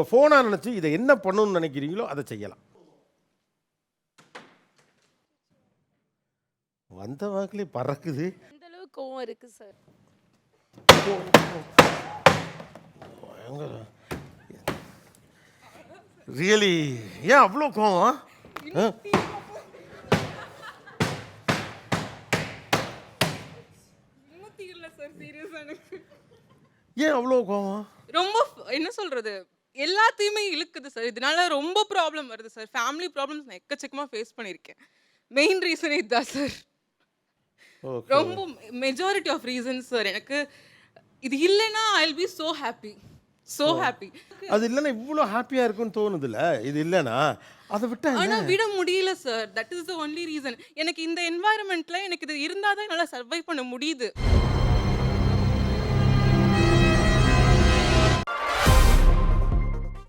உங்கள் ஃபோனாக நினச்சி இதை என்ன பண்ணணும்னு நினைக்கிறீங்களோ அதை செய்யலாம். வந்த வாக்கிலே பறக்குது. அளவுக்கு கோவம் இருக்கு சார் ரியலி ஏன் அவ்வளோ கோவம்? ஆ? இன்னும் தீரல சார் சீரியஸா எனக்கு. ஏன் அவ்வளோ கோவம்? ரொம்ப என்ன சொல்றது? எல்லாத்தையுமே இழுக்குது சார். இதனால ரொம்ப ப்ராப்ளம் வருது சார். ஃபேமிலி ப்ராப்ளம்ஸ் நான் எக்கச்சக்கமா ஃபேஸ் பண்ணியிருக்கேன். மெயின் ரீசன் இதுதான் சார். ரொம்ப மெஜாரிட்டி ஆஃப் ரீசன்ஸ் சார். எனக்கு இது இல்லைன்னா I will be so happy so happy அது இல்லைன்னா இவ்வளோ ஹாப்பியாக இருக்குன்னு தோணுதுல்ல? இது இல்லைன்னா அதை விட்டா ஆனா விட முடியல sir. That is the only reason எனக்கு இந்த என்வாயரன்மெண்ட்ல எனக்கு இது இருந்தால் தான் என்னால் சர்வை பண்ண முடியுது.